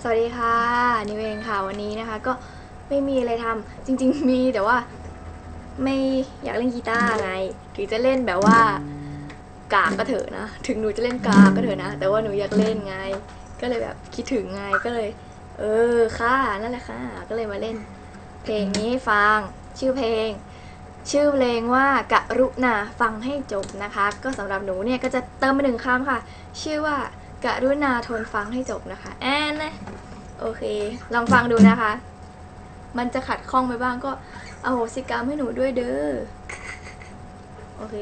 สวัสดีค่ะ นิวเองค่ะวันนี้นะคะ ก็ไม่มีอะไรทำจริง ๆ มีแต่ว่าไม่อยากเล่นกีตาร์ไงถึงจะเล่นแบบว่ากากก็เถอะนะ ถึงหนูจะเล่นกากก็เถอะนะ แต่ว่าหนูอยากเล่นไง ก็เลยแบบคิดถึงไงก็เลย เออค่ะนั่นแหละค่ะ ก็เลยมาเล่น เพลงนี้ให้ฟังชื่อเพลง ชื่อเพลงว่ากะรุณาฟังให้จบนะคะ ก็สำหรับหนูเนี่ยก็จะเติมมาหนึ่งคำค่ะ ชื่อว่า กะรุณาทนฟังให้จบนะคะแอนนะโอเค ลองฟังดูนะคะ มันจะขัดข้องไปบ้างก็อโหสิกรรมให้หนูด้วยเด้อ โอเค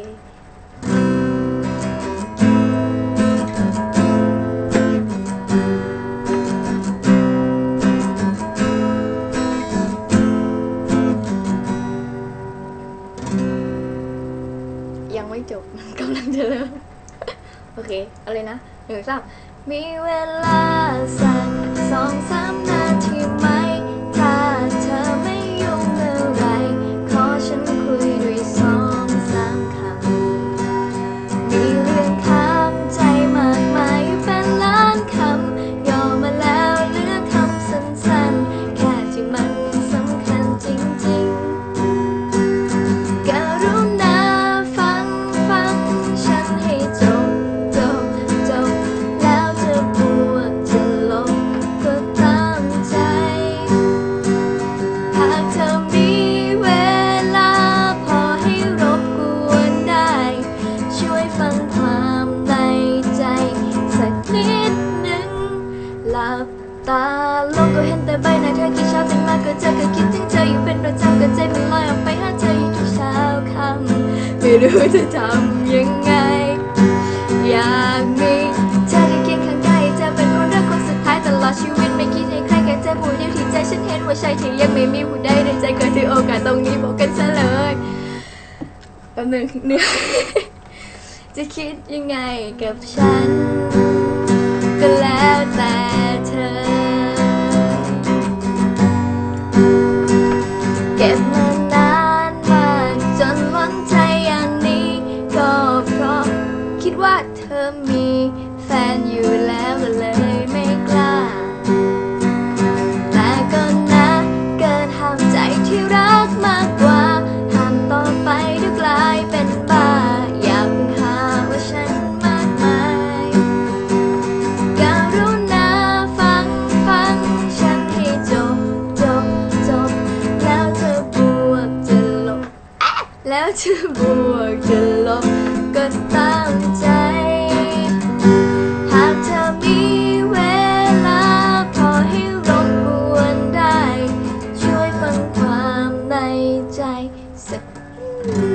ยังไม่จบ กำลังจะเริ่ม โอเคอาเลยนะ หนึ่งสามมีเวลาสักสองสามนาทีไหม ตาลงก็เห็นแต่ใบหน้าเธอกี่เช้าตื่นมาก็เจอก็คิดถึงเธออยู่เป็นประจำก็ใจมันลอยออกไปหาเธออยู่ทุกเช้าค่ำไม่รู้จะทำยังไง อยากมีเธอที่เคียงข้างกายจะเป็นคนรักคนสุดท้ายตลอดชีวิตไม่คิดให้ใครแค่เธอผู้เดียวที่ใจฉันเห็นว่าใช่ที่ยังไม่มีผู้ใดในใจเก็ถือโอกาสตรงนี้บอกกันซะเลยแป๊บนึงเหนื่อยจะคิดยังไงกับฉันก็แล้ว จะบวกจะลบก็ตามใจ หากเธอมีเวลาพอให้รบกวนได้ ช่วยฟังความในใจ สัก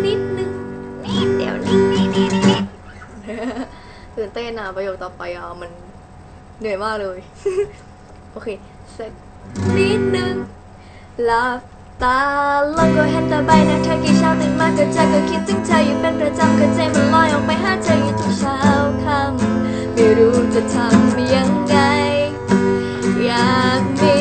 นิดนึงนิดเดียวนิดนิดนิดนิดตื่นเต้นอะประโยคต่อไปอะมันเหนื่อยมากเลย โอเคสักนิดนึงหลับ ตาลงก็เห็นแต่ใบหน้าเธอกี่เช้าตื่นมาก็เจอก็คิดถึงเธออยู่เป็นประจำก็ใจมันลอยออกไปหาเธออยู่ทุกเช้าค่ำไม่รู้จะทำยังไงอยากมี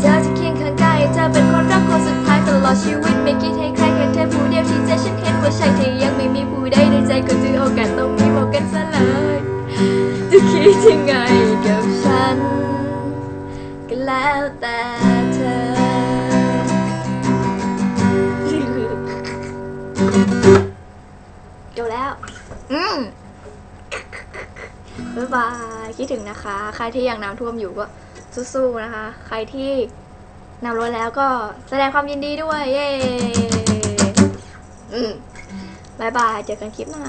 เธอที่เคียงข้างกายเธอเป็นคนรักคนสุดท้ายตลอดชีวิตไม่คิดให้ใครแค่เธอผู้เดียวที่ใจฉันเห็นว่าใช่ที่ยังไม่มีผู้ใดในใจก็ถือโอกาสตรงนี้บอกกันซะเลยจะคิดยังไงกับฉันก็แล้วแต่ บ๊ายบายคิดถึงนะคะ ใครที่ยังน้ำท่วมอยู่ก็สู้ๆนะคะ ใครที่น้ำล้นแล้วก็แสดงความยินดีด้วย เย้ อืมบายบาย เจอกันคลิปหน้า